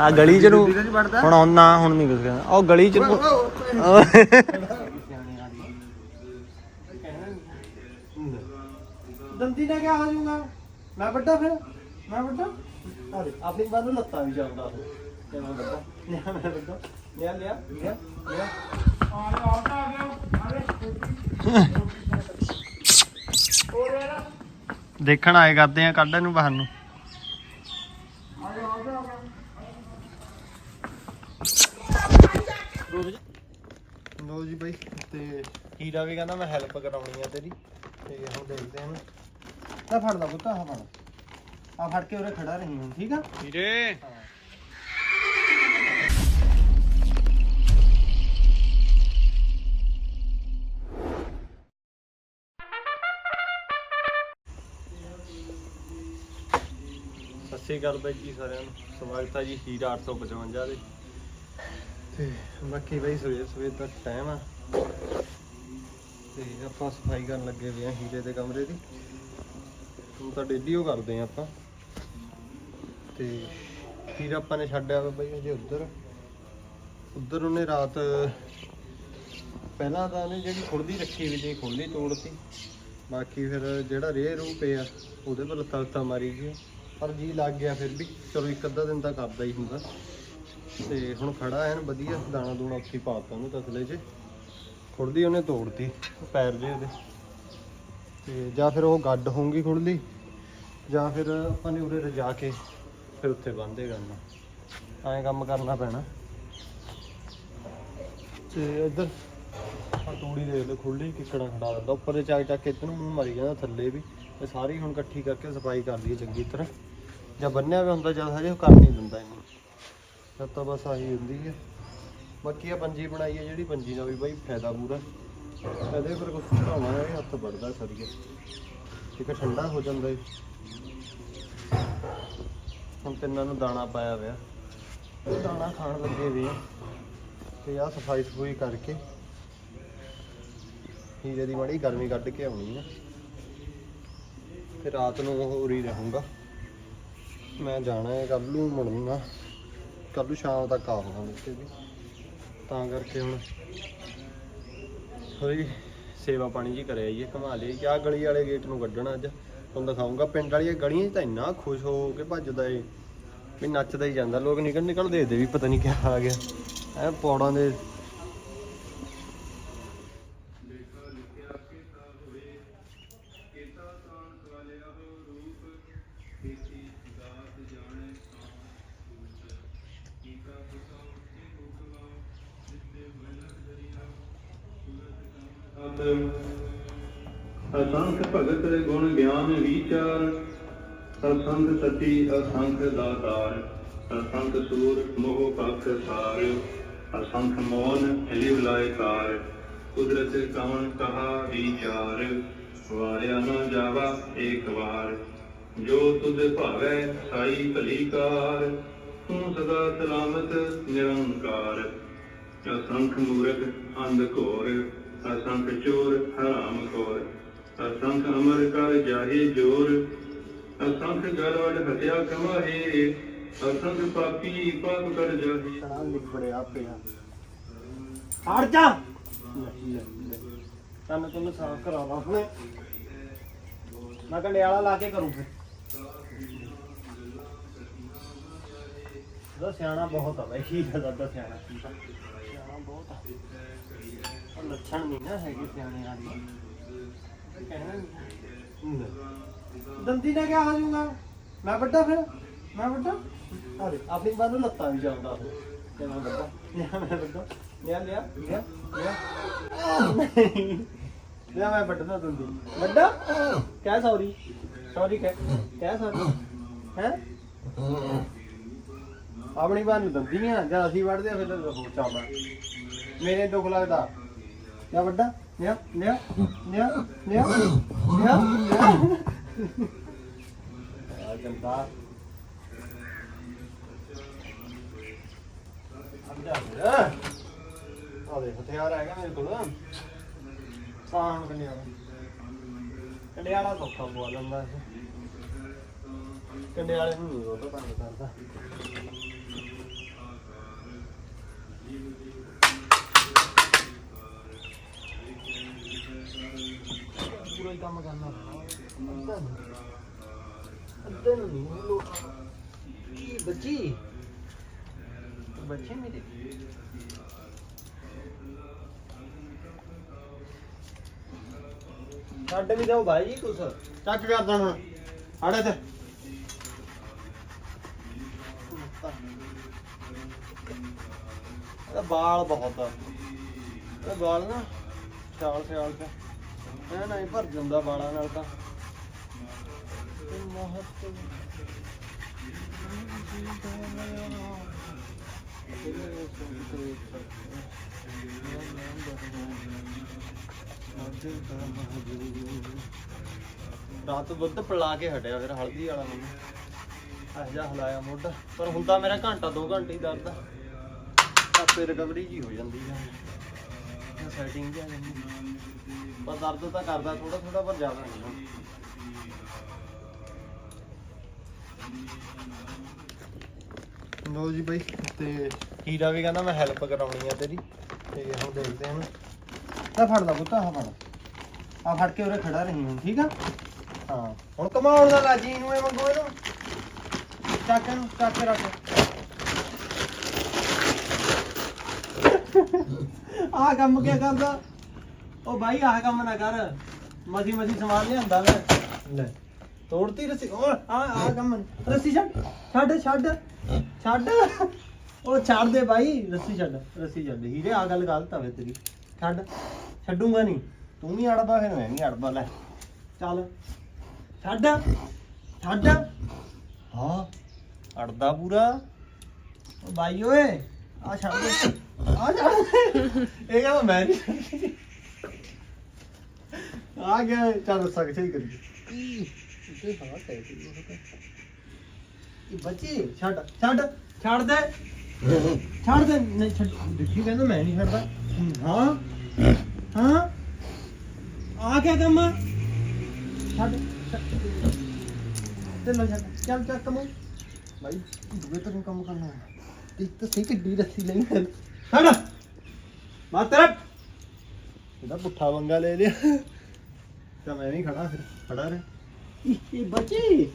ਆ ਗਲੀ ਚ ਨੂੰ? ਹੁਣ ਆਉਣਾ ਹੁਣ ਨਹੀਂ ਕੁਝ ਕਹਿੰਦਾ। ਉਹ ਗਲੀ ਚ ਨੂੰ ਦੰਦੀ ਨਾਲ ਕਿਆ ਹੋ ਜਾਊਗਾ? ਮੈਂ ਵੱਡਾ ਫਿਰ? ਮੈਂ ਵੱਡਾ? ਅਰੇ ਆਪਣੀ ਬਾਤ ਨੂੰ ਲੱਤਾਂ ਵੀ ਚੱਲਦਾ ਫਿਰ। ਤੇ ਮੈਂ ਵੱਡਾ? ਲਿਆ ਮੈਂ ਵੱਡਾ? ਲਿਆ ਲਿਆ ਲਿਆ। ਲਿਆ ਦੇਖਣ ਆਏ ਕਰਦੇ ਆ ਕੱਢ ਨੂੰ ਬਾਹਰ ਨੂੰ। ਲੋ ਜੀ। ਬਾਈ ਤੇ ਹੀਰਾ ਵੀ ਕਹਿੰਦਾ ਮੈਂ ਹੈਲਪ ਕਰਾਉਣੀ ਆ ਤੇਰੀ। ਤੇ ਹੁਣ ਦੇਖਦੇ ਆ ਤਾਂ ਫੜ ਲਾ ਪੁੱਤ ਆ ਫੜ। ਆ ਫੜ ਕੇ ਉਰੇ ਖੜਾ ਰਹੀ ਹੁਣ ਠੀਕ ਆ? ਹੀਰੇ ਸਤਿ ਸ਼੍ਰੀ ਅਕਾਲ ਬਾਈ ਜੀ ਸਾਰਿਆਂ ਨੂੰ। ਸਵਾਗਤ ਹੈ ਜੀ ਹੀਰਾ 855 ਦੇ। ਤੇ ਬਾਕੀ ਬਾਈ ਸਵੇਰ ਸਵੇਰ ਦਾ ਟਾਈਮ ਆ। ਤੇ ਆਪਾਂ ਸਫ਼ਾਈ ਕਰਨ ਲੱਗੇ ਵੀ ਆ ਹੀਰੇ ਦੇ ਕਮਰੇ ਦੀ। ਹੁਣ ਤਾਂ ਡੇਲੀ ਉਹ ਕਰਦੇ ਆ ਆਪਾਂ। ਤੇ ਹੀਰਾ ਆਪਾਂ ਨੇ ਛੱਡਿਆ ਵਾ ਬਈ ਅਜੇ ਉੱਧਰ। ਉੱਧਰ ਉਹਨੇ ਰਾਤ ਪਹਿਲਾਂ ਤਾਂ ਉਹਨੇ ਜਿਹੜੀ ਖੁਰਦੀ ਰੱਖੀ ਵੀ ਸੀ, ਖੁਰਦੀ ਤੋੜਤੀ। ਬਾਕੀ ਫਿਰ ਜਿਹੜਾ ਰੇਹ ਰੂ ਪਿਆ, ਉਹਦੇ ਪਰ ਲੱਤਾਂ ਲੱਤਾਂ ਮਾਰੀ ਗਿਆ ਪਰ ਜੀ ਲੱਗ ਗਿਆ ਫਿਰ ਵੀ। ਚਲੋ ਇੱਕ ਅੱਧਾ ਦਿਨ ਤਾਂ ਕਰਦਾ ਹੀ ਹੁੰਦਾ। ਤੇ ਹੁਣ ਖੜਾ ਐਨ ਵਧੀਆ, ਦਾਣਾ ਦੂਣਾ ਉੱਥੇ ਪਾਤਾ ਉਹਨੂੰ ਤਸਲੇ 'ਚ। ਖੁਰਦੀ ਉਹਨੇ ਤੋੜਤੀ, ਪੈਰ ਜੇ ਉਹਦੇ। ਤੇ ਜਾਂ ਫਿਰ ਉਹ ਗੱਡ ਹੋਊਗੀ ਖੁਰਦੀ ਜਾਂ ਫਿਰ ਆਪਾਂ ਨੇ ਉਰੇ ਰਜਾ ਕੇ ਫਿਰ ਉੱਥੇ ਬੰਨ੍ਹਦੇ ਕਰਨਾ। ਐਂ ਕੰਮ ਕਰਨਾ ਪੈਣਾ। ਤੇ ਇੱਧਰ ਆ ਤੂੜੀ ਦੇਖ ਲਓ ਖੁੱਲੀ ਕਿੱਕੜਾ ਖੜਾ ਦਿੰਦਾ ਉੱਪਰ ਦੇ ਚੱਕ ਚੱਕ ਕੇ ਇੱਧਰ ਨੂੰ ਮੂੰਹ ਮਾਰੀ ਜਾਂਦਾ ਥੱਲੇ ਵੀ। ਇਹ ਸਾਰੀ ਹੁਣ ਇਕੱਠੀ ਕਰਕੇ ਸਫ਼ਾਈ ਕਰ ਲਈਏ ਚੰਗੀ ਤਰ੍ਹਾਂ। ਜਾਂ ਬੰਨਿਆ ਵੀ ਹੁੰਦਾ ਜਦ ਹਜੇ ਉਹ ਕਰ ਨਹੀਂ ਦਿੰਦਾ ਇਹਨੂੰ। ਜਦ ਤਾਂ ਬਸ ਆਹੀ ਹੁੰਦੀ ਹੈ ਬਾਕੀ ਆ ਪੰਜੀ ਬਣਾਈ ਹੈ ਜਿਹੜੀ ਪੰਜੀ ਦਾ ਵੀ ਬਾਈ ਫਾਇਦਾ ਪੂਰਾ। ਇਹਦੇ ਫਿਰ ਕੁਝ ਚੜਾਉਣਾ ਹੈ ਹੱਥ ਵੱਢਦਾ ਸਰੀਏ। ਠੀਕ ਠੰਡਾ ਹੋ ਜਾਂਦਾ ਹੈ ਹੁਣ ਤਿੰਨਾਂ ਨੂੰ ਦਾਣਾ ਪਾਇਆ ਹੋਇਆ। ਇਹ ਦਾਣਾ ਖਾਣ ਲੱਗੇ ਵੀ ਆ। ਤੇ ਆ ਸਫ਼ਾਈ ਸਫੂਈ ਕਰਕੇ ਹੀਰੇ ਦੀ ਮਾੜੀ ਗਰਮੀ ਕੱਢ ਕੇ ਆਉਣੀ ਆ। ਤੇ ਰਾਤ ਨੂੰ ਉਹ ਉਰੀ ਰਹੂੰਗਾ। ਮੈਂ ਜਾਣਾ ਹੈ ਕੱਲ ਨੂੰ ਮੁੜਨਾ। ਕੱਲ ਨੂੰ ਸ਼ਾਮ ਤੱਕ ਆਉਣਾ ਉੱਥੇ ਵੀ। ਤਾਂ ਕਰਕੇ ਹੁਣ ਥੋੜੀ ਸੇਵਾ ਪਾਣੀ ਜੀ ਕਰਿਆ ਜੀ ਘਮਾ ਲਈ ਕਿਆ ਗਲੀ ਵਾਲੇ ਗੇਟ ਨੂੰ ਕੱਢਣਾ ਅੱਜ। ਤੁਹਾਨੂੰ ਦਿਖਾਉਂਗਾ ਪਿੰਡ ਵਾਲੀਆਂ ਗਲੀਆਂ 'ਚ ਤਾਂ ਇੰਨਾ ਖੁਸ਼ ਹੋ ਕੇ ਭੱਜਦਾ ਏ, ਵੀ ਨੱਚਦਾ ਹੀ ਜਾਂਦਾ। ਲੋਕ ਨਿਕਲ ਨਿਕਲ ਦੇਖਦੇ ਵੀ ਪਤਾ ਨਹੀਂ ਕਿਆ ਆ ਗਿਆ। ਐ ਪੌੜਾਂ ਦੇ ਅਸੰਖ ਭਗਤ ਗੁਣ ਗਿਆਨ ਵਿਚਾਰ, ਅਸੰਖ ਸਤੀ ਅਸੰਖ ਦਾਤਾਰ ਅਸੰਖ ਸੂਰ ਮੋਹ ਪਖ ਸਾਰ, ਅਸੰਖ ਮੋਨ ਲਿਵ ਲਾਇ ਕੁਦਰਤ ਕਵਨ ਕਹਾ ਵਿਚਾਰ, ਵਾਰਿਆ ਨ ਜਾਵਾ ਏਕ ਵਾਰ, ਜੋ ਤੁਧ ਭਾਵੈ ਸਾਈ ਭਲੀ ਤੂੰ ਸਦਾ ਸਲਾਮਤ ਨਿਰੰਕਾਰ, ਅਸੰਖ ਮੂਰਖ ਅੰਧ ਘੋਰ ਅਸੰਖ ਚੋਰ ਹਰਾਮ ਖੋਰ। ਅਸੰਖ ਅਮਰ ਕਰ ਜਾਹੇ ਜੋਰ। ਅਸੰਖ ਗਲਵੜ ਹਤਿਆ ਕਮਾਹੇ। ਅਸੰਖ ਪਾਪੀ ਪਾਪ ਕਰ ਜਾਹੇ। ਕਣਾ ਲਿਬੜਿਆ ਪਿਆ ਹਟ ਜਾ। ਤੈਨੂੰ ਤੈਨੂੰ ਸਾਫ਼ ਕਰਾਵਾ ਹੁਣੇ। ਮੈਂ ਕੰਡਿਆਲਾ ਲਾ ਕੇ ਕਰੂੰ ਫਿਰ। ਦਾ ਸਿਆਣਾ ਬਹੁਤ ਆ ਬਈ। ਹੀ ਦਾ ਸਿਆਣਾ? ਸਿਆਣਾ ਬਹੁਤ ਆ। ਲੱਛਣ ਨਹੀਂ ਨਾ ਹੈਗੇ ਸਿਆਣੇ ਵਾਲੀ। ਕਹਿਣਾ ਦੰਦੀ ਨਾਲ ਕਿਆ ਹੋ ਜਾਊਗਾ ਮੈਂ ਵੱਡਾ ਫਿਰ, ਮੈਂ ਵੱਡਾ। ਅਰੇ ਆਪਣੀ ਬਾਤ ਨੂੰ ਲੱਤਾਂ ਵੀ ਚੱਲਦਾ ਫਿਰ। ਤੇ ਮੈਂ ਵੱਡਾ? ਲਿਆ, ਮੈਂ ਵੱਡਾ। ਲਿਆ ਲਿਆ ਲਿਆ ਲਿਆ। ਲਿਆ, ਮੈਂ ਵੱਡਾ ਦੰਦੀ। ਵੱਡਾ? ਕਹਿ ਸੌਰੀ। ਸੌਰੀ ਕਹਿ ਕਹਿ ਸੌਰੀ। ਹੈ? ਆਪਣੀ ਬਾਤ ਨੂੰ ਦੰਦੀ ਆ, ਜਦ ਅਸੀਂ ਵੜਦੇ ਆ ਫਿਰ ਹੋਰ ਹੋ ਚੱਲਦਾ ਮੇਰੇ ਦੁੱਖ ਲੱਗਦਾ। ਕਿਆ ਵੱਡਾ, ਲਿਆ ਲਿਆ ਲਿਆ ਲਿਆ ਲਿਆ। ਆ ਜੰਦਾ। ਅੰਦਰ ਆ ਦੇ ਹਥਿਆਰ ਹੈਗਾ ਮੇਰੇ ਕੋਲ। ਸਾਹਣ ਕੰਡਿਆਲਾ ਕੰਡਿਆਲਾ ਸੌਖਾ ਬੋਲ ਲੈਂਦਾ ਕੰਡਿਆਲੇ ਨੂੰ ਨਹੀਂ ਉਹ ਤਾਂ ਤੰਗ ਕਰਦਾ ਕੰਮ ਕਰਨਾ। ਪੈਣਾ ਅੱਧੇ ਨੂੰ ਨਹੀਂ ਲੋ ਕੀ ਬੱਚੀ? ਬੱਚੇ ਮੇਰੇ ਛੱਡ ਵੀ ਦਿਓ ਭਾਈ ਜੀ ਕੁਛ। ਚੱਕ ਕਰਦਾ ਹੁਣ। ਆੜੇ ਤੇ ਇਹਦਾ ਬਾਲ ਬਹੁਤ ਆ। ਇਹ ਬਾਲ ਨਾ ਛਾਲ ਛਾਲ ਚ। ਐ ਨਹੀਂ ਭਰ ਜਾਂਦਾ ਬਾਲਾਂ ਨਾਲ ਤਾਂ। ਤੇ ਮਹੱਤ ਰਾਤ ਦੁੱਧ ਪਿਲਾ ਕੇ ਹਟਿਆ ਫਿਰ ਹਲਦੀ ਵਾਲਾ ਮੈਨੂੰ ਇਹ ਜਿਹਾ ਹਲਾਇਆ ਮੋਢਾ। ਪਰ ਹੁੰਦਾ ਮੇਰਾ ਘੰਟਾ 2 ਘੰਟੇ ਹੀ ਦਰਦ ਆ। ਆਪੇ ਰਿਕਵਰੀ ਜੀ ਹੋ ਜਾਂਦੀ ਆ। ਸੈਟਿੰਗ ਜੀ ਆ। ਜਾਂਦੀ ਪਰ ਦਰਦ ਤਾਂ ਕਰਦਾ ਥੋੜਾ ਥੋੜਾ ਪਰ ਜ਼ਿਆਦਾ ਨਹੀਂ ਹੁਣ ਜੀ ਬਾਈ, ਤੇ ਹੀਰਾ ਵੀ ਕਹਿੰਦਾ ਮੈਂ ਹੈਲਪ ਕਰਾਉਣੀ ਆ ਤੇਰੀ, ਤੇ ਹੁਣ ਦੇਖਦੇ ਹਾਂ ਆ ਫੜ ਲਾ ਪੁੱਤ ਆ ਫੜ। ਆ ਫੜ ਕੇ ਉਰੇ ਖੜਾ ਰਹੀ ਹੁਣ, ਠੀਕ ਆ? ਹਾਂ, ਹੁਣ ਕਮਾਉਣ ਦਾ ਲਾਜੀ ਨੂੰ ਇਹ ਮੰਗੋ ਇਹਨੂੰ। ਚੱਕ ਇਹਨੂੰ, ਚੱਕ ਕੇ ਰੱਖ। ਆਹ ਕੰਮ ਕਿਆ ਕਰਦਾ? ਉਹ ਬਾਈ, ਆਹ ਕੰਮ ਨਾ ਕਰ। ਮਜੀ ਮਜੀ ਸਮਾਨ ਲਿਆਂਦਾ ਮੈਂ ਲੈ, ਤੋੜਤੀ ਰੱਸੀ। ਉਹ ਆ ਆ ਕੰਮ। ਨੀ। ਰੱਸੀ ਛੱਡ ਛੱਡ ਛੱਡ ਛੱਡ। ਉਹ ਛੱਡ ਦੇ ਭਾਈ ਰੱਸੀ ਛੱਡ ਰੱਸੀ ਛੱਡ। ਹੀਰੇ ਆ ਗੱਲ ਗਲਤ ਆ ਵੇ ਤੇਰੀ। ਛੱਡ, ਛੱਡੂਗਾ ਨਹੀਂ ਤੂੰ ਨਹੀਂ ਅੜਦਾ ਫਿਰ ਮੈਂ ਨਹੀਂ ਅੜਦਾ ਲੈ, ਚੱਲ। ਛੱਡ ਛੱਡ। ਹਾਂ, ਅੜਦਾ ਪੂਰਾ। ਉਹ ਭਾਈ ਓਏ ਆ ਛੱਡ ਦੇ। ਆ ਛੱਡ ਇਹ ਕਹਿੰਦਾ ਮੈਂ ਨਹੀਂ ਆ ਗਿਆ ਚੱਲ ਸਕ ਸਹੀ ਕਰੀ ਇਹ ਹਾਂ ਬੱਚੇ ਛੱਡ ਛੱਡ ਛੱਡ ਦੇ। ਛੱਡ ਦੇ ਨਹੀਂ ਛੱਡ। ਦੇਖੀ ਕਹਿੰਦਾ ਮੈਂ ਨਹੀਂ ਛੱਡਦਾ ਹਾਂ ਹਾਂ। ਆ ਕਿਆ ਕੰਮ? ਛੱਡ ਛੱਡ। ਤੇ ਲੈ ਛੱਡ ਚੱਲ ਚੱਲ ਕਮੋ। ਭਾਈ ਦੂਏ ਤੈਨੂੰ ਕੰਮ ਕਰਨਾ ਹੈ। ਇੱਕ ਤਾਂ ਸਹੀ ਕਿੱਡੀ ਰੱਸੀ ਲਈ ਹੈ ਛੱਡ। ਮਾ ਤੇਰਾ ਇਹਦਾ ਪੁੱਠਾ ਵੰਗਾ ਲੈ ਲਿਆ। ਤਾਂ ਮੈਂ ਵੀ ਖੜਾ ਫਿਰ ਖੜਾ ਰਹਿ। ਇਹ ਬੱਚੇ।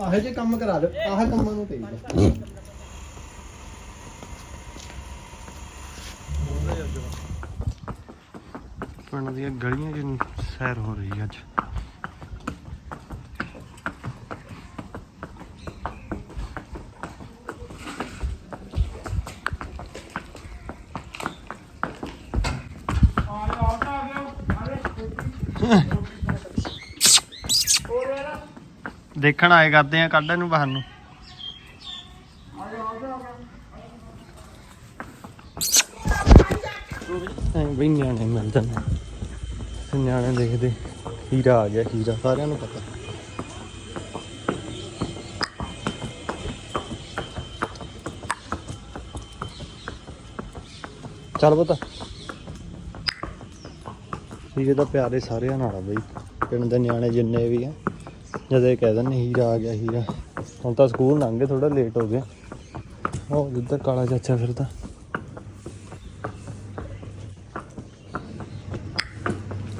ਆਹ ਜੇ ਕੰਮ ਕਰਾ ਦੇ ਆਹ ਕੰਮਾਂ ਨੂੰ ਕਹੀਦਾ ਪਿੰਡ ਦੀਆਂ ਗਲੀਆਂ 'ਚ ਸੈਰ ਹੋ ਰਹੀ ਅੱਜ। ਦੇਖਣ ਆਏ ਕਰਦੇ ਆ ਕੱਢਣ ਨੂੰ ਬਾਹਰ ਨੂੰ। ਐ ਬਈ ਨਿਆਣੇ ਮਿਲ ਜਾਂਦੇ ਤੇ ਨਿਆਣੇ ਦੇਖਦੇ, ਹੀਰਾ ਆ ਗਿਆ, ਹੀਰਾ, ਸਾਰਿਆਂ ਨੂੰ ਪਤਾ। ਚੱਲ ਪਤਾ। ਹੀਰੇ ਦਾ ਪਿਆਰੇ ਸਾਰਿਆਂ ਨਾਲ ਆ ਬਈ, ਪਿੰਡ ਦੇ ਨਿਆਣੇ ਜਿੰਨੇ ਵੀ ਆ। ਜਦ ਕਹਿ ਦਿੰਦੇ ਹੀਰਾ ਆ ਗਿਆ, ਹੀਰਾ। ਹੁਣ ਤਾਂ ਸਕੂਲ ਲੰਘ ਗਏ ਥੋੜਾ ਲੇਟ ਹੋ ਗਏ। ਉਹ ਜਿੱਧਰ ਕਾਲਾ ਚਾਚਾ ਫਿਰਦਾ।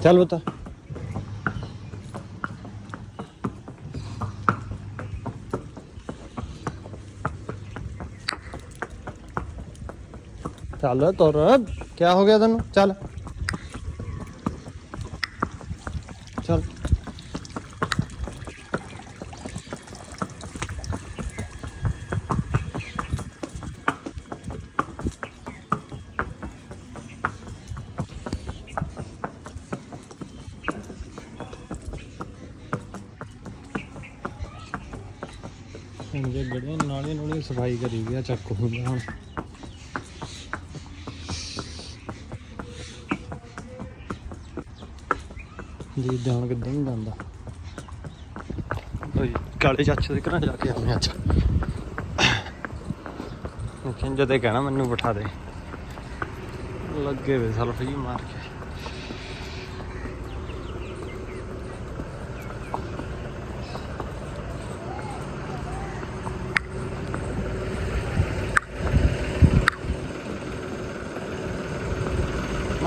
ਚੱਲ ਬਤਾ ਚੱਲ ਤੁਰ। ਕੀ ਹੋ ਗਿਆ ਤੈਨੂੰ? ਚੱਲ ਇਹਦੇ ਗੜੀਆਂ ਨਾਲੇ ਨਾਲੇ ਸਫ਼ਾਈ ਕਰੀ ਗਿਆ ਚੱਕ ਹੋ ਹੁਣ ਜੀ, ਜਾਣ ਕਿੱਦਾਂ ਨਹੀਂ ਜਾਂਦਾ। ਭਾਈ ਕਾਲੇ ਚਾਚੇ ਦੇ ਘਰਾਂ ਜਾ ਕੇ ਆਉਂਦੇ ਅੱਜ ਕਿੰਜ ਤੇ ਕਹਿਣਾ, ਮੈਨੂੰ ਬਿਠਾ ਦੇ। ਲੱਗੇ ਵੇ ਸਲਫ ਜੀ ਮਾਰ ਕੇ।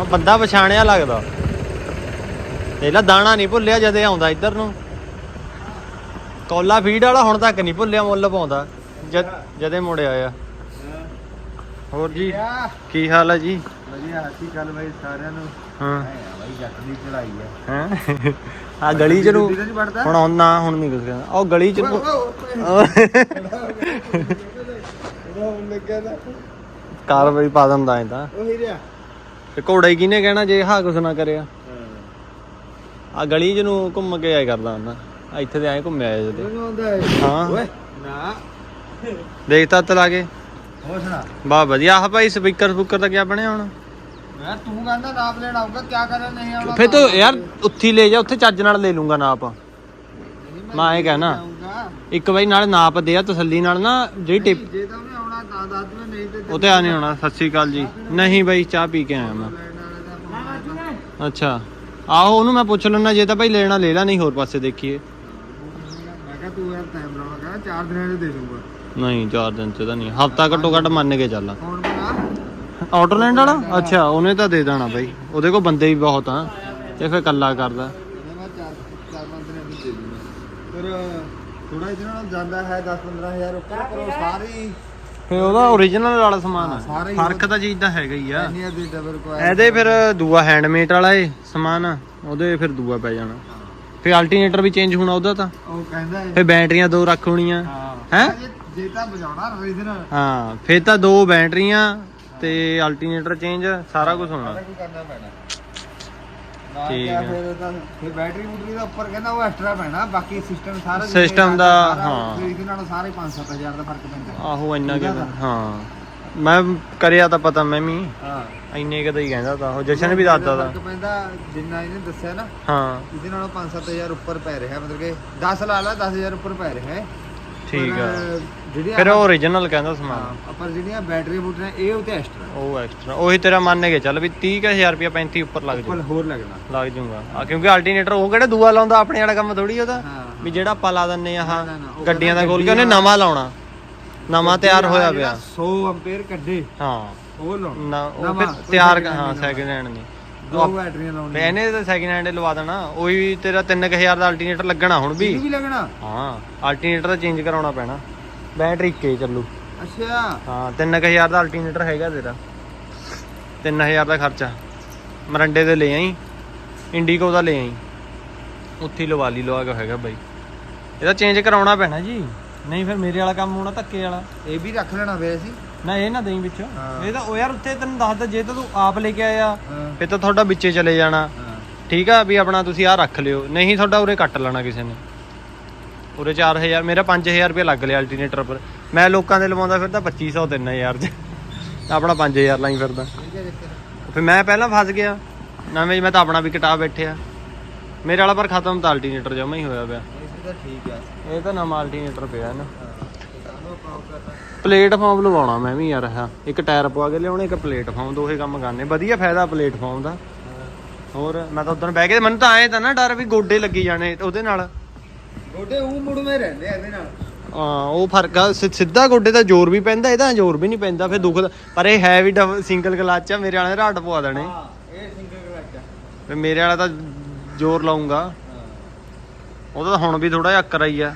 ਮੈਂ ਬੰਦਾ ਪਛਾਣਿਆ ਲੱਗਦਾ। ਇਹਲਾ ਦਾਣਾ ਨਹੀਂ ਭੁੱਲਿਆ ਜਦੇ ਆਉਂਦਾ ਇੱਧਰ ਨੂੰ। ਕੋਲਾ ਫੀਡ ਵਾਲਾ ਹੁਣ ਤੱਕ ਨਹੀਂ ਭੁੱਲਿਆ ਮੁੱਲ ਪਾਉਂਦਾ। ਜਦ ਜਦੇ ਮੁੜਿਆ ਆ ਹੋਰ ਜੀ ਕੀ ਹਾਲ ਹੈ ਜੀ? ਵਧੀਆ ਹਾਸੀ ਗੱਲ ਬਾਈ ਸਾਰਿਆਂ ਨੂੰ? ਹਾਂ। ਬਾਈ ਜੱਟ ਦੀ ਚੜਾਈ ਆ। ਹੈ? ਆ ਗਲੀ ਚ ਨੂੰ ਹੁਣ ਆਉਣਾ ਹੁਣ ਨਹੀਂ ਕੁਝ ਕਹਿੰਦਾ। ਉਹ ਗਲੀ ਚ ਨੂੰ ਉਹ ਨਾ। ਕਾਰਵਾਈ ਪਾ ਦਿੰਦਾ ਐ ਤਾਂ। ਉਹ ਹੀ ਰਿਹਾ। ਤੇ ਘੋੜਾ ਹੀ ਕਿਹਨੇ ਕਹਿਣਾ ਜੇ ਹਾਂ ਕੁਛ ਨਾ ਕਰਿਆ। ਆ ਗਲੀ ਚ ਨੂੰ ਘੁੰਮ ਕੇ ਆਇਆ ਕਰਦਾ ਹੁੰਦਾ। ਆ ਇੱਥੇ ਤੇ ਐ ਘੁੰਮਿਆ ਆਇਆ ਜਦੇ। ਹੈ। ਨਾ। ਦੇਖਤਾ ਤਲਾ ਕੇ। ਹੋਰ ਸੁਣਾ। ਬਾ ਵਧੀਆ। ਆ ਭਾਈ ਸਪੀਕਰ ਸਪੂਕਰ ਦਾ ਕੀ ਬਣਿਆ ਹੁਣ? ਮੈਂ ਤੂੰ ਕਹਿੰਦਾ ਨਾਪ ਲੈਣ ਆਊਗਾ ਕੀ ਕਰਨ ਨਹੀਂ ਆਉਣਾ ਫੇ ਤੂੰ ਯਾਰ ਉੱਥੇ ਲੈ ਜਾ ਉੱਥੇ ਚੱਜ ਨਾਲ ਲੈ ਲੂੰਗਾ ਨਾਪ। ਮੈਂ ਇਹ ਕਹਿਣਾ। ਇੱਕ ਵਾਰੀ ਨਾਲ ਨਾਪ ਦੇ ਆ ਤਸੱਲੀ ਨਾਲ ਨਾ ਜਿਹੜੀ ਟਿਪ ਜੇ ਤਾਂ ਉਹ ਤੇ ਆ ਨਹੀਂ ਹੋਣਾ ਸਤਿ ਸ੍ਰੀ ਅਕਾਲ ਜੀ। ਨਹੀਂ ਬਾਈ ਚਾਹ ਪੀ ਕੇ ਆਇਆ ਮੈਂ। ਅੱਛਾ। ਆਹੋ ਉਹਨੂੰ ਮੈਂ ਪੁੱਛ ਲੈਣਾ ਜੇ ਤਾਂ ਭਾਈ ਲੈਣਾ ਲੈ ਲੈ ਨਹੀਂ ਹੋਰ ਪਾਸੇ ਦੇਖੀਏ। ਮੈਂ ਕਿਹਾ ਤੂੰ ਯਾਰ ਟਾਈਮ ਲਾਉਣਾ ਕਹਿੰਦਾ ਚਾਰ ਦਿਨਾਂ ਦੇ ਦੇ ਦੂੰਗਾ ਨਹੀਂ ਚਾਰ ਦਿਨ ਚ ਤਾਂ ਨਹੀਂ। ਹਫਤਾ ਘੱਟੋ ਘੱਟ ਮੰਨ ਕੇ ਚੱਲ। ਆਟੋਲੈਂਡ ਵਾਲਾ? ਅੱਛਾ ਉਹਨੇ ਤਾਂ ਦੇ ਦੇਣਾ ਬਾਈ। ਉਹਦੇ ਕੋਲ ਬੰਦੇ ਵੀ ਬਹੁਤ ਆ। ਤੇ ਫਿਰ ਕੱਲਾ ਕਰਦਾ। ਥੋੜਾ ਨਾਲ ਜਾਂਦਾ ਹੈ 10 15000 ਉੱਪਰ ਪਰ ਉਹ ਸਾਰੀ ਫੇ ਉਹਦਾ origignal ਵਾਲਾ ਸਮਾਨ ਹਾਂ, ਸਾਰਾ ਆ ਹੀ ਫ਼ਰਕ ਤਾਂ ਚੀਜ਼ ਦਾ ਹੈਗਾ ਹੀ ਆ। ਦੀ ਡਬਲ ਇਹਦੇ ਫਿਰ ਦੂਆ ਹੈਂਡਮੇਡ ਵਾਲਾ ਏ ਸਮਾਨ ਉਹਦੇ ਫਿਰ ਦੂਆ ਪੈ ਜਾਣਾ। ਫੇ ਅਲਟਰਨੇਟਰ ਵੀ ਚੇਂਜ ਹੋਣਾ ਉਹਦਾ ਤਾਂ। ਉਹ ਕਹਿੰਦਾ ਹੈ ਫੇ ਬੈਟਰੀਆਂ ਦੋ ਰੱਖ ਹੋਣੀਆਂ। ਹਾਂ। ਹੈਂ? ਜੇ- ਜੇ ਤਾਂ ਵਜਾਉਣਾ ਰੀਜਨਲ ਹਾਂ ਫੇ ਤਾਂ ਦੋ ਬੈਟਰੀਆਂ ਤੇ ਅਲਟਰਨੇਟਰ ਚੇਂਜ ਸਾਰਾ ਕੁਝ ਹੋਣਾ। ਕਰਨਾ ਪੈਣਾ। ਨਾ ਠੀਕ ਕਿਆ ਹੈ। ਫਿਰ ਤਾਂ ਫਿਰ ਬੈਟਰੀ ਬੁਟਰੀ ਦਾ ਉੱਪਰ ਕਹਿੰਦਾ ਉਹ ਐਕਸਟਰਾ ਪੈਣਾ ਬਾਕੀ ਸਿਸਟਮ ਸਾਰਾ System ਦਾ, ਹਾਂ। ਇਹਦੇ ਨਾਲ ਸਾਰੇ 5-7000 ਦਾ ਫ਼ਰਕ ਪੈਂਦਾ। ਆਹੋ ਇੰਨਾ ਕਿ ਉਹਦਾ ਹਾਂ। ਮੈਂ ਕਰਿਆ ਤਾਂ ਪਤਾ ਮੈਂ ਵੀ। ਹਾਂ। ਇੰਨੇ ਕਦਾ ਹੀ ਕਹਿੰਦਾ ਤਾਂ ਉਹ ਜਸ਼ਨ ਵੀ ਦੱਸਦਾ ਤਾਂ। ਫ਼ਰਕ ਪੈਂਦਾ ਜਿੰਨਾ ਇਹਨੇ ਦੱਸਿਆ ਨਾ ਹਾਂ। ਇਹਦੇ ਨਾਲੋਂ 5-7000 ਉੱਪਰ ਪੈ ਰਿਹਾ ਮਤਲਬ ਕਿ 10 ਲਾ ਲਾ 10000 ਉੱਪਰ ਪੈ ਰਿਹਾ ਹੈ। ਠੀਕ ਪਰ, ਆ ਜਿਹੜੀਆਂ ਫਿਰ ਉਹ origignal ਕਹਿੰਦਾ ਸਮਾਨ ਹਾਂ ਪਰ ਜਿਹੜੀਆਂ ਬੈਟਰੀ ਬੁਟਰੀਆਂ ਇਹ ਉਤੇ ਐਕਸਟਰਾ ਉਹ ਐਕਸਟਰਾ ਉਹੀ ਤੇਰਾ ਮੰਨ ਕੇ ਚੱਲ ਵੀ 30000 ਰੁਪਿਆ 35 ਉੱਪਰ ਲੱਗ ਜੂ ਹੋਰ ਲੱਗਣਾ। ਲੱਗ ਜੂਗਾ ਆ ਕਿਉਂਕਿ ਅਲਟਰਨੇਟਰ ਉਹ ਕਿਹੜਾ ਦੂਆ ਲਾਉਂਦਾ ਆਪਣੇ ਵਾਲਾ ਕੰਮ ਥੋੜੀ ਉਹਦਾ? ਹਾਂ ਵੀ ਜਿਹੜਾ ਆਪਾਂ ਲਾ ਦਿੰਨੇ ਆ ਨਾ, ਉਹ ਗੱਡੀਆਂ ਦਾ ਖੋਲ ਕੇ ਉਹਨੇ ਨਵਾਂ ਲਾਉਣਾ। ਨਵਾਂ ਤਿਆਰ ਹੋਇਆ ਪਿਆ। 100 ਐਂਪੀਅਰ ਕੱਢੇ। ਹਾਂ। ਉਹ ਲਾਉਣਾ। ਨਾ ਉਹ ਨਵਾਂ, ਫਿਰ ਕੋਈ ਤਿਆਰ second hand ਹਾਂ ਨਹੀਂ ਸੈਕਿੰਡ ਹੈਂਡ ਨਹੀਂ ਦੋ ਬੈਟਰੀਆਂ ਲਾਉਣੀਆਂ। ਇਹਨੇ ਤਾਂ ਸੈਕਿੰਡ ਹੈਂਡ ਲਵਾ ਦੇਣਾ। ਉਹੀ ਤੇਰਾ 3000 ਦਾ ਅਲਟਰਨੇਟਰ ਲੱਗਣਾ ਹੁਣ ਵੀ। ਇਹਨੂੰ ਵੀ ਲੱਗਣਾ? ਹਾਂ ਅਲਟਰਨੇਟਰ ਤਾਂ ਚੇਂਜ ਕਰਾਉਣਾ ਪੈਣਾ। ਬੈਟਰੀ ਇੱਕੇ ਚੱਲੂ। ਅੱਛਾ। ਹਾਂ 3000 ਦਾ ਅਲਟਰਨੇਟਰ ਹੈਗਾ ਤੇਰਾ। 3000 ਦਾ ਖਰਚਾ। ਮਰੰਡੇ ਦੇ ਲੈ ਆਈ। ਇੰਡੀਗੋ ਦਾ ਲੈ ਆਈ। ਉੱਥੇ ਹੀ ਲਵਾ ਲਈ ਲਵਾ ਕੇ ਹੈਗਾ ਬਾਈ। ਇਹਦਾ ਚੇਂਜ ਕਰਾਉਣਾ ਪੈਣਾ ਜੀ। ਨਹੀਂ ਫਿਰ ਮੇਰੇ ਵਾਲਾ ਕੰਮ ਹੋਣਾ ਧੱਕੇ ਵਾਲਾ। ਇਹ ਵੀ ਰੱਖ ਲੈਣਾ ਵੇ ਅਸੀਂ। ਨਾ ਇਹ ਨਾ ਦੇਈ ਵਿੱਚ। ਇਹ ਤਾਂ ਉਹ ਯਾਰ ਉੱਥੇ ਤੈਨੂੰ ਦੱਸਦਾ ਜੇ ਤਾਂ ਤੂੰ ਆਪ ਲੈ ਕੇ ਆਇਆ ਫਿਰ ਤਾਂ ਤੁਹਾਡਾ ਵਿੱਚੇ ਚਲੇ ਜਾਣਾ। ਠੀਕ ਆ ਵੀ ਆਪਣਾ ਤੁਸੀਂ ਆਹ ਰੱਖ ਲਿਓ। ਨਹੀਂ ਤੁਹਾਡਾ ਉਰੇ ਕੱਟ ਲੈਣਾ ਕਿਸੇ ਨੇ। ਉਰੇ 4000 ਮੇਰਾ 5000 ਰੁਪਏ ਲੱਗ ਲਿਆ ਅਲਟਰਨੇਟਰ ਪਰ। ਮੈਂ ਲੋਕਾਂ ਦੇ ਲਵਾਉਂਦਾ ਫਿਰਦਾ 2500 3000 ਚ ਆਪਣਾ 5000 ਲਾਈ ਫਿਰਦਾ। ਫਿਰ ਮੈਂ ਪਹਿਲਾਂ ਫਸ ਗਿਆ। ਨਵੇਂ ਮੈਂ ਤਾਂ ਆਪਣਾ ਵੀ ਕਟਾ ਬੈਠਿਆ। ਮੇਰੇ ਵਾਲਾ ਪਰ ਖਤਮ ਤਾਂ ਅਲਟਰਨੇਟਰ ਜਮਾ ਹੀ ਹੋਇਆ ਪਿਆ। ਇਹ ਤਾਂ ਠੀਕ ਆ। ਇਹ ਤਾਂ ਨਵਾਂ ਅਲਟਰਨੇਟਰ ਪਿਆ ਨਾ। ਪਲੇਟਫਾਰਮ ਲਵਾਉਣਾ ਮੈਂ ਵੀ ਯਾਰ ਹਾਂ ਇੱਕ ਟਾਇਰ ਪਵਾ ਕੇ ਲਿਆਉਣੇ ਇੱਕ ਪਲੇਟਫਾਰਮ ਦੋਹੇ ਕੰਮ ਕਰਨੇ। ਵਧੀਆ ਫਾਇਦਾ ਪਲੇਟਫਾਰਮ ਦਾ। ਹੋਰ ਮੈਂ ਤਾਂ ਉਦੋਂ ਬਹਿ ਕੇ ਮੈਨੂੰ ਤਾਂ ਐ ਤਾਂ ਨਾ ਡਰ ਵੀ ਗੋਡੇ ਲੱਗੀ ਜਾਣੇ ਉਹਦੇ ਨਾਲ। ਗੋਡੇ ਉਹ ਮੁੜਵੇਂ ਰਹਿੰਦੇ ਆ ਇਹਦੇ ਨਾਲ। ਹਾਂ ਉਹ ਫ਼ਰਕ ਆ ਸਿ- ਸਿੱਧਾ ਗੋਡੇ ਦਾ ਜ਼ੋਰ ਵੀ ਪੈਂਦਾ ਇਹਦਾ ਜ਼ੋਰ ਵੀ ਨਹੀਂ ਪੈਂਦਾ ਫਿਰ ਦੁਖਦਾ ਪਰ ਇਹ ਹੈ ਵੀ ਸਿੰਗਲ ਕਲਚ ਆ ਮੇਰੇ ਵਾਲੇ ਰਾਟ ਪਵਾ ਦੇਣੇ। ਹਾਂ ਇਹ ਸਿੰਗਲ ਕਲੱਚ ਆ। ਫਿਰ ਮੇਰੇ ਵਾਲਾ ਤਾਂ ਜ਼ੋਰ ਲਾਉਂਗਾ ਹਾਂ। ਉਹਦਾ ਤਾਂ ਹੁਣ ਵੀ ਥੋੜਾ ਜਿਹਾ ਅੱਕਰ ਆਈ ਆ।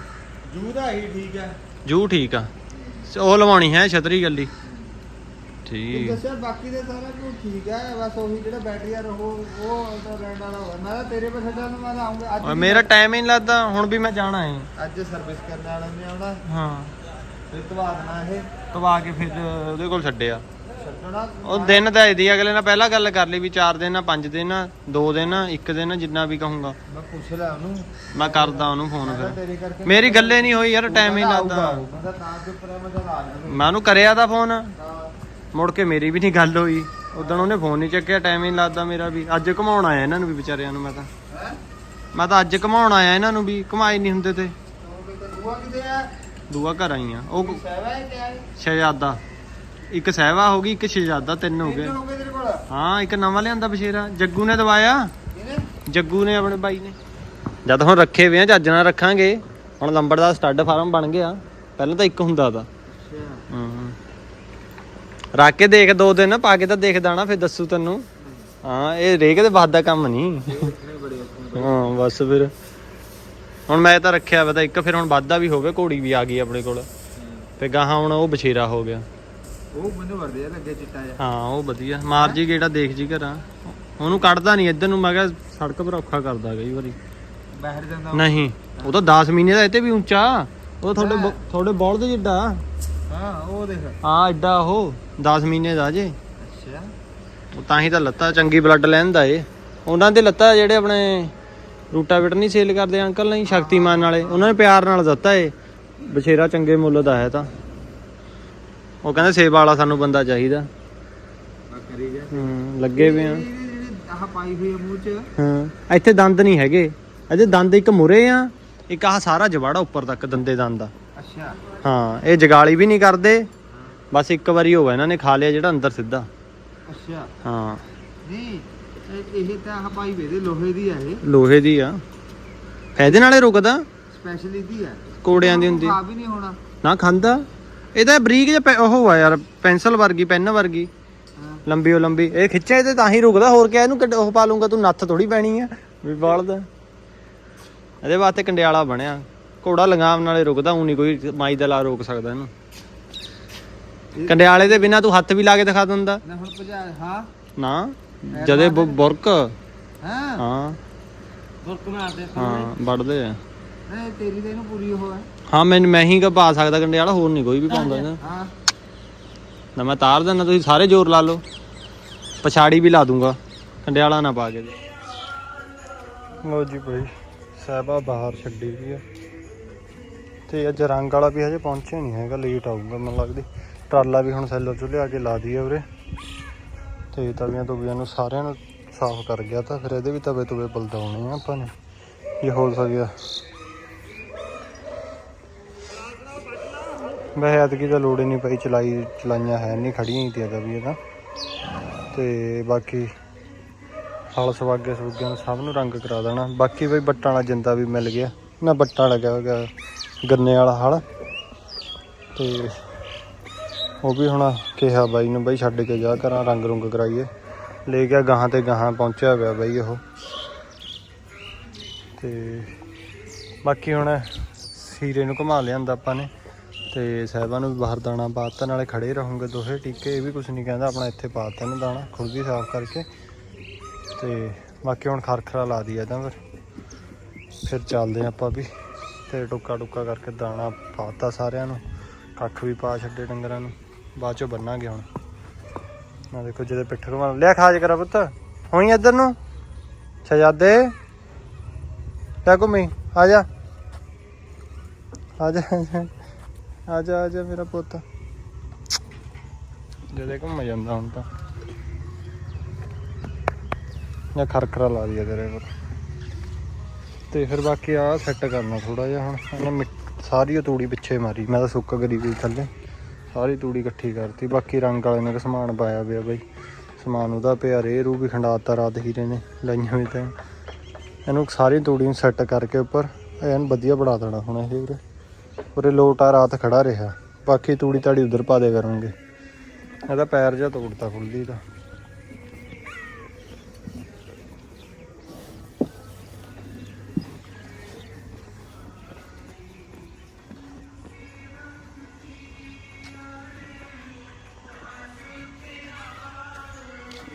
ਜੂ ਦਾ ਹੀ ਠੀਕ ਆ। ਜੂ ਠੀਕ ਆ। ਉਹ ਲਵਾਉਣੀ ਹੈ ਛਤਰੀ ਗੱਲੀ। ਠੀਕ। ਦੱਸਿਆ ਬਾਕੀ ਦੇ ਸਾਰਾ ਕੁਝ ਠੀਕ ਹੈ ਬਸ ਉਹੀ ਜਿਹੜਾ ਬੈਟਰੀ ਆ ਉਹ ਉਹ ਰਹਿਣ ਵਾਲਾ ਹੋਇਆ। ਮੈਂ ਤੇਰੇ ਪਰ ਛੱਡਣ ਨੂੰ ਮੈਂ ਤਾਂ ਆਉਂਗਾ। ਅੱਜ ਮੇਰਾ ਟਾਈਮ ਹੀ ਨਹੀਂ ਲੱਗਦਾ ਹੁਣ ਵੀ ਮੈਂ ਜਾਣਾ ਹੈ। ਅੱਜ ਸਰਵਿਸ ਕਰਨ ਵਾਲੇ ਨੇ ਆਉਣਾ। ਹਾਂ। ਫਿਰ ਧਵਾ ਦੇਣਾ ਇਹ। ਤਵਾ ਕੇ ਫਿਰ ਉਹਦੇ ਕੋਲ ਛੱਡਿਆ। ਉਹ ਦਿਨ ਤਾਂ ਇਹਦੀ ਅਗਲੇ ਨਾਲ ਪਹਿਲਾਂ ਗੱਲ ਕਰ ਲਈ ਵੀ 4 ਦਿਨ ਆ 5 ਦਿਨ ਆ 2 ਦਿਨ ਆ 1 ਦਿਨ ਆ, ਜਿੰਨਾ ਵੀ ਕਹੂੰਗਾ। ਮੈਂ ਪੁੱਛ ਲਿਆ ਉਹਨੂੰ। ਮੈਂ ਕਰਦਾ ਉਹਨੂੰ ਫੋਨ ਫਿਰ। ਮੇਰੀ ਗੱਲੇ ਨਹੀਂ ਹੋਈ ਯਾਰ ਟਾਈਮ ਹੀ ਲੱਗਦਾ। ਮੈਂ ਦੇ ਉਹਨੂੰ ਕਰਿਆ ਤਾਂ ਫੋਨ ਮੁੜ ਕੇ ਮੇਰੀ ਵੀ ਨਹੀਂ ਗੱਲ ਹੋਈ। ਉਦੋਂ ਉਹਨੇ ਫੋਨ ਨਹੀਂ ਚੱਕਿਆ ਟਾਈਮ ਹੀ ਲੱਗਦਾ ਮੇਰਾ ਵੀ। ਅੱਜ ਘਮਾਉਣ ਆਇਆ ਇਹਨਾਂ ਨੂੰ ਵੀ ਵਿਚਾਰਿਆਂ ਨੂੰ ਮੈਂ ਤਾਂ। ਮੈਂ ਤਾਂ ਅੱਜ ਘਮਾਉਣ ਆਇਆ ਇਹਨਾਂ ਨੂੰ ਵੀ ਘਮਾਏ ਨਹੀਂ ਹੁੰਦੇ ਤੇ। ਦੂਆ ਕਿਤੇ ਆ। ਦੂਆ ਘਰ ਆਈਆਂ ਉਹ ਸ਼ਹਿਜ਼ਾਦਾ। ਇੱਕ ਸਹਿਵਾ ਹੋ ਗਈ ਇੱਕ ਸ਼ਹਿਜ਼ਾਦਾ ਤਿੰਨ ਹੋ ਗਏ। ਹੋ ਗਏ ਤੇਰੇ ਕੋਲ? ਹਾਂ ਇੱਕ ਨਵਾਂ ਲਿਆਂਦਾ ਬਸ਼ੇਰਾ। ਜੱਗੂ ਨੇ ਦਵਾਇਆ। ਜੱਗੂ ਨੇ ਆਪਣੇ ਬਾਈ ਨੇ। ਜਦ ਹੁਣ ਰੱਖੇ ਵੇ ਆ ਨਾਲ ਰੱਖਾਂਗੇ। ਹੁਣ ਲੰਬੜ ਦਾ ਸਟੱਡ ਫਾਰਮ ਬਣ ਗਿਆ। ਪਹਿਲਾਂ ਤਾਂ ਇੱਕ ਹੁੰਦਾ ਦਾ ਅੱਛਾ। ਹੂੰ। ਰੱਖ ਕੇ ਦੇਖ ਦੋ ਦਿਨ ਪਾ ਕੇ ਤਾਂ ਦੇਖ ਦਾਣਾ ਫਿਰ ਦੱਸੂ ਤੈਨੂੰ। ਹਾਂ ਇਹ ਰੇਕ ਦੇ ਬਾਦ ਦਾ ਕੰਮ ਨਹੀਂ। ਔਖੇ ਬਸ ਫਿਰ। ਹੁਣ ਮੈਂ ਤਾਂ ਰੱਖਿਆ ਵਾ ਤਾਂ ਇੱਕ ਫਿਰ ਹੁਣ ਵਾਧਾ ਵੀ ਹੋ ਗਿਆ। ਘੋੜੀ ਵੀ ਆ ਗਈ ਆਪਣੇ ਕੋਲ। ਤੇ ਗਾਹਾਂ ਹੁਣ ਉਹ ਬਛੇਰਾ ਹੋ ਗਿਆ। ਉਹ ਚਿੱਟਾ ਜਿਹਾ। ਹਾਂ ਉਹ ਵਧੀਆ। ਮਾਰ ਜੀ ਗੇੜਾ ਦੇਖ ਜੀ ਘਰਾਂ। ਉਹਨੂੰ ਕੱਢਦਾ ਨਹੀਂ ਇੱਧਰ ਨੂੰ ਮੈਂ ਕਿਹਾ ਸੜਕ ਪਰ ਔਖਾ ਕਰਦਾ ਕਈ ਵਾਰੀ। ਬਾਹਰ ਜਾਂਦਾ ਨਹੀਂ ਉਹ ਤਾਂ 10 ਮਹੀਨੇ ਦਾ ਤੇ ਵੀ ਉੱਚਾ। ਉਹ ਤੁਹਾਡੇ ਬ- ਤੁਹਾਡੇ ਬੋਲ ਦੇ ਜਿੱਡਾ। ਹਾਂ ਉਹ ਦੇਖ। ਹਾਂ ਐਡਾ ਉਹ। 10 ਮਹੀਨੇ ਦਾ ਜੇ। ਅੱਛਾ। ਉਹ ਤਾਂ ਹੀ ਤਾਂ ਲੱਤਾਂ ਚੰਗੀ ਬਲੱਡ ਲੈਂਦਾ ਏ। ਉਹਨਾਂ ਦੇ ਲੱਤਾਂ ਜਿਹੜੇ ਆਪਣੇ ਰੂਟਾਵੇਟਰ ਨਹੀਂ ਸੇਲ ਕਰਦੇ ਅੰਕਲ ਨਹੀਂ ਸ਼ਕਤੀਮਾਨ ਵਾਲੇ ਉਹਨਾਂ ਨੇ ਪਿਆਰ ਨਾਲ ਦਿੱਤਾ ਏ। ਬਛੇਰਾ ਚੰਗੇ ਮੁੱਲ ਦਾ ਹੈ ਤਾਂ। ਉਹ ਕਹਿੰਦੇ ਸੇਵਾ ਵਾਲਾ ਸਾਨੂੰ ਬੰਦਾ ਚਾਹੀਦਾ। ਆ ਕਰੀ ਜਾ ਹੂੰ ਲੱਗੇ ਵੀ ਆ। ਆਹ ਪਾਈ ਹੋਈ ਆ ਮੂੰਹ ਚ। ਹਾਂ ਇੱਥੇ ਦੰਦ ਨਹੀਂ ਹੈਗੇ। ਅਜੇ ਦੰਦ ਇੱਕ ਮੁਰੇ ਆ ਇੱਕ ਆਹ ਸਾਰਾ ਜਵਾੜਾ ਉੱਪਰ ਤੱਕ ਦੰਦੇ ਦੰਦ ਆ ਅੱਛਾ। ਹਾਂ ਇਹ ਜਗਾਲੀ ਵੀ ਨਹੀਂ ਕਰਦੇ। ਬਸ ਇੱਕ ਵਾਰੀ ਹੋਇਆ ਇਹਨਾਂ ਨੇ ਖਾ ਲਿਆ ਜਿਹੜਾ ਅੰਦਰ ਸਿੱਧਾ। ਅੱਛਾ। ਹਾਂ। ਨਹੀਂ ਇਹ- ਇਹ ਤਾਂ ਆਹ ਪਾਈ ਦੇ ਲੋਹੇ ਦੀ ਆ ਇਹ। ਲੋਹੇ ਦੀ ਆ। ਫਾਇਦੇ ਨਾਲੇ ਰੁਕਦਾ। ਸਪੈਸ਼ਲ ਦੀ ਆ। ਕੋੜਿਆਂ ਦੀ ਹੁੰਦੀ ਖਾ ਵੀ ਨਹੀਂ ਹੋਣਾ। ਨਾ ਖਾਂਦਾ। ਇਹਦਾ ਬਰੀਕ ਜਿਹਾ ਉਹ ਆ ਯਾਰ ਪੈਨਸਲ ਵਰਗੀ ਪੈਨ ਵਰਗੀ। ਲੰਬੀ ਉਹ ਲੰਬੀ। ਇਹ ਖਿੱਚਿਆ ਇਹਦੇ ਤਾਂ ਹੀ ਰੁਕਦਾ ਹੋਰ ਕਿਆ ਇਹਨੂੰ ਉਹ ਪਾ ਲੂੰਗਾ ਤੂੰ ਨੱਥ ਥੋੜੀ ਪੈਣੀ ਆ। ਵੀ ਬਾਲਦਾ ਇਹਦੇ ਵਾਸਤੇ ਕੰਡਿਆਲਾ ਬਣਿਆ। ਘੋੜਾ ਲੰਗਾਮ ਨਾਲੇ ਰੁਕਦਾ ਉਹ ਨਹੀਂ ਕੋਈ ਮਾਈ ਦਾ ਲਾ ਰੋਕ ਸਕਦਾ ਇਹਨੂੰ। ਕੰਡਿਆਲੇ ਦੇ ਬਿਨਾ ਤੂੰ ਹੱਥ ਵੀ ਲਾ ਕੇ ਦਿਖਾ ਦਿੰਦਾ। ਨਾ ਹੁਣ ਭਜਾ ਹਾਂ। ਨਾ ਜਦੇ ਬੁਰਕ। ਹਾਂ। ਹਾਂ। ਬੁਰਕ ਮਾਰਦੇ ਹਾਂ ਵੱਢਦੇ ਆ। ਨਹੀਂ ਤੇਰੀ ਤਾਂ ਇਹਨੂੰ ਪੂਰੀ ਉਹ ਹੈ ਹਾਂ ਮੈਂ ਮੈਂ ਹੀ ਕ ਪਾ ਸਕਦਾ ਕੰਡਿਆਲਾ ਹੋਰ ਨਹੀਂ ਕੋਈ ਵੀ ਪਾਉਂਦਾ ਹਾਂ ਨਾ ਮੈਂ ਤਾਰ ਦਿੰਦਾ ਤੁਸੀਂ ਸਾਰੇ ਜ਼ੋਰ ਲਾ ਲਓ। ਪਛਾੜੀ ਵੀ ਲਾ ਦੂੰਗਾ ਕੰਡਿਆਲਾ ਨਾ ਪਾ ਕੇ ਲੋ ਜੀ ਭਾਈ ਸਾਹਿਬਾ ਬਾਹਰ ਛੱਡੀ ਵੀ ਆ। ਤੇ ਅੱਜ ਰੰਗ ਵਾਲਾ ਵੀ ਹਜੇ ਪਹੁੰਚਿਆ ਨਹੀਂ ਹੈਗਾ ਲੇਟ ਆਊਗਾ ਮੈਨੂੰ ਲੱਗਦੀ। ਟਰਾਲਾ ਵੀ ਹੁਣ ਸੈਲਰ ਚੋਂ ਲਿਆ ਕੇ ਲਾ ਦਈਏ ਉਰੇ ਤੇ ਤਵੀਆਂ ਤੁਵੀਆਂ ਨੂੰ ਸਾਰਿਆਂ ਨੂੰ ਸਾਫ਼ ਕਰ ਗਿਆ ਤਾਂ ਫਿਰ ਇਹਦੇ ਵੀ ਤਵੇ ਤੁਵੇ ਬਲਦਾਉਣੇ ਆ ਆਪਾਂ ਨੇ। ਜੇ ਹੋ ਸਕਿਆ? ਵੈਸੇ ਐਤਕੀ ਤਾਂ ਲੋੜ ਹੀ ਨਹੀਂ ਪਈ, ਚਲਾਈ, ਚਲਾਈਆਂ ਹੈ ਨਹੀਂ ਖੜੀਆਂ ਹੀ ਤੀਆਂ ਵੀ ਇਹਦਾ ਤੇ। ਬਾਕੀ ਹਲ ਸਵਾਗੇ ਸਵੂਗਿਆਂ ਨੂੰ ਸਭ ਨੂੰ ਰੰਗ ਕਰਾ ਦੇਣਾ। ਬਾਕੀ ਬਈ ਬੱਟਾਂ ਵਾਲਾ ਜਿੰਦਾ ਵੀ ਮਿਲ ਗਿਆ। ਨਾ ਬੱਟਾਂ ਲੱਗਿਆ ਗਿਆ, ਗੰਨੇ ਵਾਲਾ ਹਲ। ਤੇ ਉਹ ਵੀ ਹੁਣ ਕਿਹਾ ਬਾਈ ਨੂੰ, ਬਾਈ ਛੱਡ ਕੇ ਜਾ ਕਰਾਂ, ਰੰਗ ਰੁੰਗ ਕਰਾਈਏ। ਲੈ ਗਿਆ ਗਾਹਾਂ ਤੇ ਗਾਹਾਂ, ਪਹੁੰਚਿਆ ਹੋਇਆ ਬਾਈ ਉਹ। ਤੇ ਬਾਕੀ ਹੁਣ ਸੀਰੇ ਨੂੰ ਘੁਮਾ ਲਿਆਂਦਾ ਆਪਾਂ ਨੇ। ਤੇ ਸਾਹਿਬਾਂ ਨੂੰ ਵੀ ਬਾਹਰ ਦਾਣਾ ਪਾਤਾ, ਨਾਲੇ ਖੜੇ ਰਹੋਗੇ ਦੋਹੇ ਟੀਕੇ, ਇਹ ਵੀ ਕੁਝ ਨਹੀਂ ਕਹਿੰਦਾ, ਆਪਣਾ ਇੱਥੇ ਪਾਤਾ ਇਹਨੂੰ ਦਾਣਾ ਖੁਦ ਹੀ ਸਾਫ਼ ਕਰਕੇ। ਤੇ ਬਾਕੀ ਹੁਣ ਖਰਖਰਾ ਲਾ ਦਈਏ ਤਾਂ ਫਿਰ। ਫਿਰ ਚੱਲਦੇ ਹਾਂ ਆਪਾਂ ਵੀ। ਤੇ ਟੁੱਕਾ ਟੁੱਕਾ ਕਰਕੇ ਦਾਣਾ ਪਾਤਾ ਸਾਰਿਆਂ ਨੂੰ, ਕੱਖ ਵੀ ਪਾ ਛੱਡੇ ਡੰਗਰਾਂ ਨੂੰ। ਬਾਅਦ ਚੋਂ ਬੰਨਾਂਗੇ ਹੁਣ। ਆ ਦੇਖੋ ਜਿਹਦੇ ਪਿੱਠ ਘੁਮਾ ਲਿਆ ਖਾਜ ਕਰਾ ਪੁੱਤ। ਹੋਈ ਇੱਧਰ ਨੂੰ? ਸ਼ਹਜ਼ਾਦੇ ਲੈ ਘੁੰਮੀ ਆ ਜਾ ਆ ਜਾ। ਆ ਜਾ ਆ ਜਾ ਮੇਰਾ ਪੁੱਤ। ਜਦੇ ਘੁੰਮ ਜਾਂਦਾ ਹੁਣ ਤਾਂ। ਜਾਂ ਖਰਖਰਾ ਲਾ ਦਿਆ ਤੇਰੇ ਪਰ ਤੇ ਫਿਰ ਬਾਕੀ ਆ ਸੈੱਟ ਕਰਨਾ ਥੋੜਾ ਜਿਹਾ ਹੁਣ। ਇਹਨੇ ਮਿੱਟ- ਸਾਰੀ ਤੂੜੀ ਪਿੱਛੇ ਮਾਰੀ। ਮੈਂ ਤਾਂ ਸੁੱਕ ਕਰੀ ਗਈ ਥੱਲੇ। ਸਾਰੀ ਤੂੜੀ ਇਕੱਠੀ ਕਰਤੀ। ਬਾਕੀ ਰੰਗ ਵਾਲੇ ਨੇ ਸਮਾਨ ਪਾਇਆ ਪਿਆ ਬਈ। ਸਮਾਨ ਉਹਦਾ ਪਿਆ, ਰੇ, ਰੂ ਵੀ ਖੰਡਾਤਾ ਰਾਤ ਹੀਰੇ ਨੇ ਲਾਈਆਂ ਵੀ ਤਾਂ। ਇਹਨੂੰ ਸਾਰੀ ਤੂੜੀ ਨੂੰ ਸੈੱਟ ਕਰਕੇ ਉੱਪਰ। ਐਨ ਵਧੀਆ ਬਣਾ ਦੇਣਾ ਹੁਣ ਇਹ ਉਰੇ। ਉਰੇ ਲੋਟਾ ਰਾਤ ਖੜਾ ਰਿਹਾ। ਬਾਕੀ ਤੂੜੀ ਤਾੜੀ ਉਧਰ ਪਾ ਦੇ ਕਰਨਗੇ। ਇਹਦਾ ਪੈਰ ਜਿਹਾ ਤੋੜਤਾ ਖੁੱਲਦੀ ਦਾ